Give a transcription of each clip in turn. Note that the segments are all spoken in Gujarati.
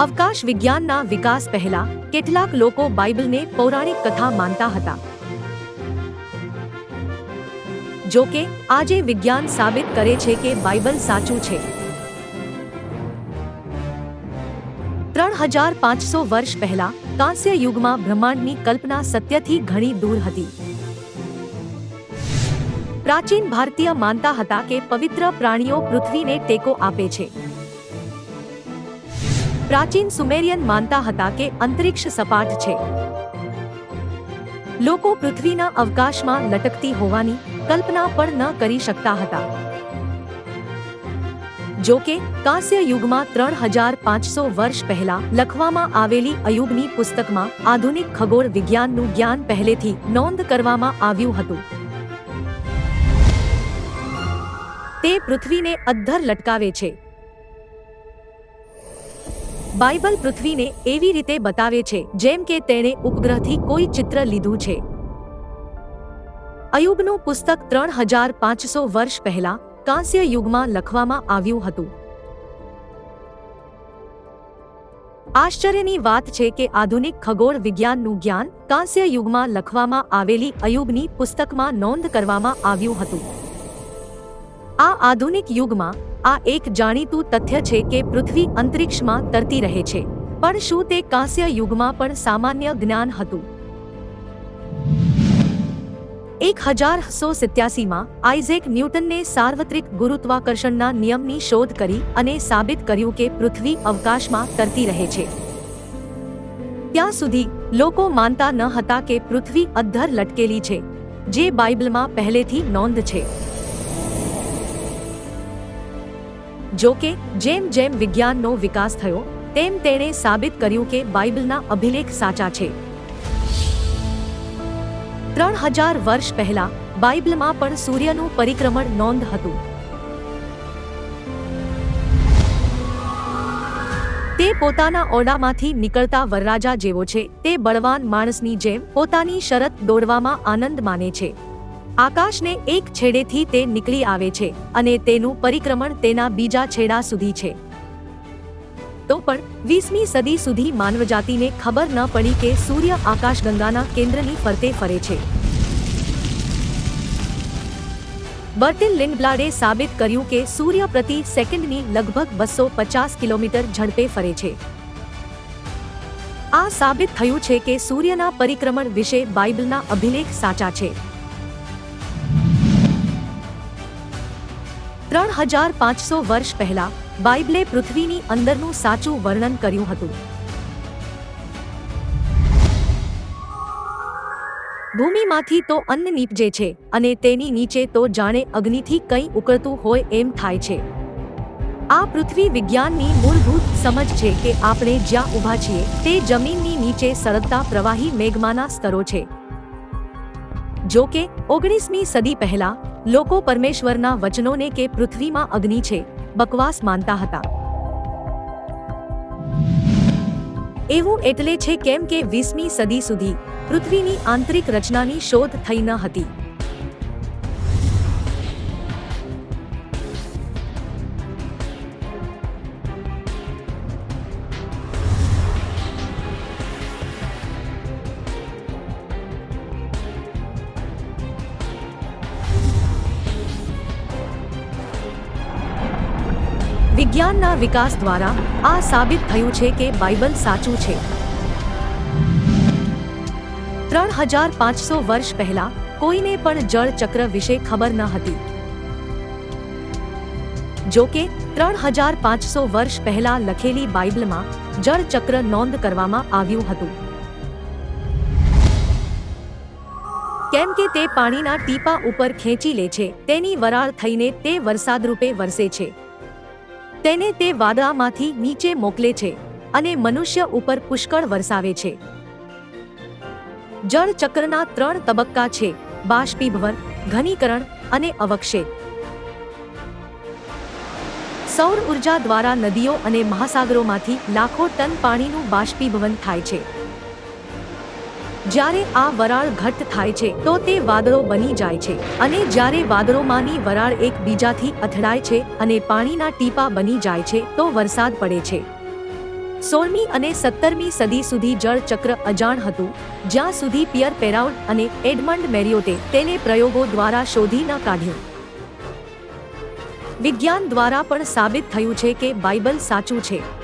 અવકાશ વિજ્ઞાનના વિકાસ પહેલા કેટલાક લોકો બાઇબલને પૌરાણિક કથા માનતા હતા. જો કે, આજે વિજ્ઞાન સાબિત કરે છે કે બાઇબલ સાચું છે. ત્રણ હજાર પાંચસો વર્ષ પહેલા કાંસ્ય યુગમાં બ્રહ્માંડની કલ્પના સત્યથી ઘણી દૂર હતી. પ્રાચીન ભારતીય માનતા હતા કે પવિત્ર પ્રાણીઓ પૃથ્વીને ટેકો આપે છે. પ્રાચીન સુમેરિયન માનતા હતા કે અંતરિક્ષ સપાટ છે. લોકો પૃથ્વીના અવકાશમાં લટકતી હોવાની કલ્પના પણ ન કરી શકતા હતા. જો કે, કાંસ્ય યુગમાં ત્રણ હજાર પાંચસો વર્ષ પહેલા લખવામાં આવેલી અયુબની પુસ્તકમાં આધુનિક ખગોળ વિજ્ઞાનનું જ્ઞાન પહેલેથી નોંધ કરવામાં આવ્યું હતું. તે પૃથ્વીને અદ્ધર લટકાવે છે. બાઇબલ પૃથ્વીને એવી રીતે બતાવે છે, જેમ કે તેણે ઉપગ્રહથી કોઈ ચિત્ર લીધું છે. અયુબનું પુસ્તક ત્રણ હજાર પાંચસો વર્ષ પહેલા કાંસ્ય યુગમાં લખવામાં આવ્યું હતું. આશ્ચર્યની વાત છે કે આધુનિક ખગોળ વિજ્ઞાનનું જ્ઞાન કાંસ્ય યુગમાં લખવામાં આવેલી અયુબની પુસ્તકમાં નોંધ કરવામાં આવ્યું હતું. આ આધુનિક યુગમાં આ એક જાણીતું તથ્ય છે કે પૃથ્વી અંતરિક્ષમાં તરતી રહે છે. પણ શું તે કાંસ્ય યુગમાં પણ સામાન્ય જ્ઞાન હતું? એક હજાર સો સિત્યાસીમાં આઇઝેક ન્યૂટનને સાર્વત્રિક ગુરુત્વાકર્ષણના નિયમની શોધ કરી અને સાબિત કર્યું કે પૃથ્વી અવકાશમાં તરતી રહે છે. ત્યાં સુધી લોકો માનતા ન હતા કે પૃથ્વી અધ્ધર લટકેલી છે, જે બાઇબલમાં પહેલેથી નોંધ છે. જો કે, જેમ જેમ વિજ્ઞાનનો વિકાસ થયો, તેમ તેણે સાબિત કર્યું કે બાઇબલના અભિલેખ સાચા છે. ત્રણ હજાર વર્ષ પહેલા બાઇબલમાં પણ સૂર્યનું પરિક્રમણ નોંધ હતું. તે પોતાના ઓરડામાંથી નીકળતા વરરાજા જેવો છે. તે બળવાન માણસની જેમ પોતાની શરત દોડવામાં આનંદ માને છે. આકાશને એક છેડેથી તે નીકળી આવે છે અને તેનું પરિક્રમણ તેના બીજા છેડા સુધી છે. તો પણ વીસમી સદી સુધી માનવજાતિને ખબર ન પડી કે સૂર્ય આકાશગંગાના કેન્દ્રની ફરતે ફરે છે. બર્ટિન લિન્ડબ્લાડે સાબિત કર્યું કે સૂર્ય પ્રતિ સેકન્ડની લગભગ બસો પચાસ કિલોમીટર ઝડપે ફરે છે. આ સાબિત થયું છે કે સૂર્યના પરિક્રમણ વિશે બાઇબલના અભિલેખ સાચા છે. ત્રણ હજાર પાંચસો વર્ષ પહેલા બાઇબલે પૃથ્વીની અંદરનું સાચું વર્ણન કર્યું હતું. ભૂમિમાંથી તો અન્ન નીપજે છે અને તેની નીચે તો જાણે અગ્નિથી કંઈ ઉકળતું હોય એમ થાય છે. આ પૃથ્વી વિજ્ઞાનની મૂળભૂત સમજ છે કે આપણે જ્યાં ઊભા છીએ તે જમીનની નીચે સરળતા પ્રવાહી મેઘમાના સ્તરો છે. જો કે ઓગણીસમી સદી પહેલા લોકો પરમેશ્વરના વચનોને કે પૃથ્વીમાં અગ્નિ છે, બકવાસ માનતા હતા. એવું એટલે છે કેમ કે વીસમી સદી સુધી પૃથ્વીની આંતરિક રચનાની શોધ થઈ ન હતી. વિજ્ઞાનના વિકાસ દ્વારા આ સાબિત થયું છે કે બાઇબલ સાચું છે. ત્રણ હજાર પાંચસો વર્ષ પહેલા કોઈને પણ જળ ચક્ર વિશે ખબર ન હતી. જો કે, ત્રણ હજાર પાંચસો વર્ષ પહેલા લખેલી બાઇબલમાં જળ ચક્ર નોંધ કરવામાં આવ્યું હતું. કેમ કે તે પાણીના ટીપા ઉપર ખેંચી લે છે, તેની વરાળ થઈને તે વરસાદરૂપે વરસે છે. તેને તે વાદળામાંથી નીચે મોકલે છે અને મનુષ્ય ઉપર પુષ્કળ વરસાવે છે. જળ ચક્રના ત્રણ તબક્કા છે, બાષ્પીભવન, ઘનીકરણ અને અવક્ષેપ સૌર ઊર્જા દ્વારા નદીઓ અને મહાસાગરોમાંથી લાખો ટન પાણીનું બાષ્પીભવન થાય છે. જ્યારે આ વરાળ ઘટ્ટ થાય છે, તો તે વાદળો બની જાય છે. અને જ્યારે વાદળોમાંની વરાળ એકબીજાથી અથડાય છે અને પાણીના ટીપા બની જાય છે, તો વરસાદ પડે છે. સોળમી અને સત્તરમી સદી સુધી જળ ચક્ર અજાણ હતું, જ્યાં સુધી પિયર પેરાઉડ અને એડમંડ મેરિયોટે તેને પ્રયોગો દ્વારા શોધી ન કાઢ્યું. વિજ્ઞાન દ્વારા પણ સાબિત થયું છે કે બાઇબલ સાચું છે.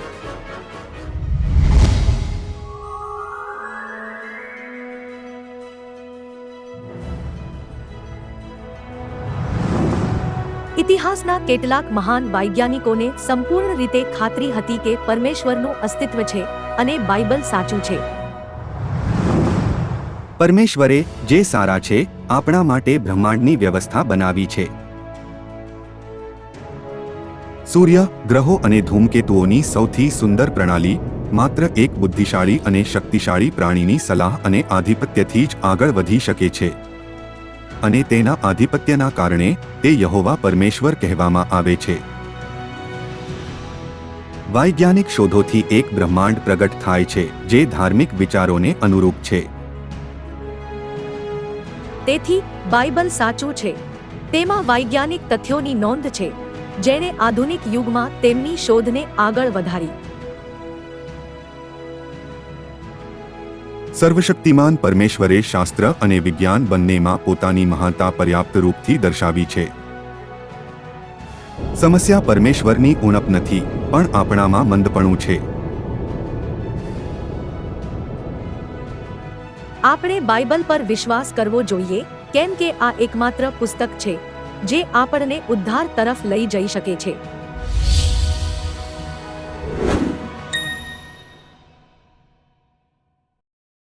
ઇતિહાસના કેટલાક મહાન વૈજ્ઞાનિકોને સંપૂર્ણ રીતે ખાતરી હતી કે પરમેશ્વરનું અસ્તિત્વ છે અને બાઇબલ સાચું છે. પરમેશ્વરે જે સારા છે, આપણા માટે બ્રહ્માંડની વ્યવસ્થા બનાવી છે. સૂર્ય, ગ્રહો અને ધૂમકેતુઓની સૌથી સુંદર પ્રણાલી, માત્ર એક બુદ્ધિશાળી અને શક્તિશાળી પ્રાણીની સલાહ અને આધિપત્યથી જ આગળ વધી શકે છે. અને તેના આધિપત્યના કારણે તે યહોવા પરમેશ્વર કહેવામાં આવે છે. વૈજ્ઞાનિક શોધોથી એક બ્રહ્માંડ પ્રગટ થાય છે, જે ધાર્મિક વિચારોને અનુરૂપ છે. તેથી, બાઇબલ સાચું છે. તેમાં વૈજ્ઞાનિક તથ્યોની નોંધ છે, જેણે આધુનિક યુગમાં તેમની શોધને આગળ વધારી. સર્વશક્તિમાન પરમેશ્વરે શાસ્ત્ર અને વિજ્ઞાન બંનેમાં પોતાની મહાનતા પર્યાપ્ત રૂપથી દર્શાવી છે. સમસ્યા પરમેશ્વરની ઉણપ નથી, પણ આપણામાં મંદપણું છે. આપણે બાઇબલ પર વિશ્વાસ કરવો જોઈએ, કેમ કે આ એકમાત્ર પુસ્તક છે, જે આપણને ઉદ્ધાર તરફ લઈ જઈ શકે છે.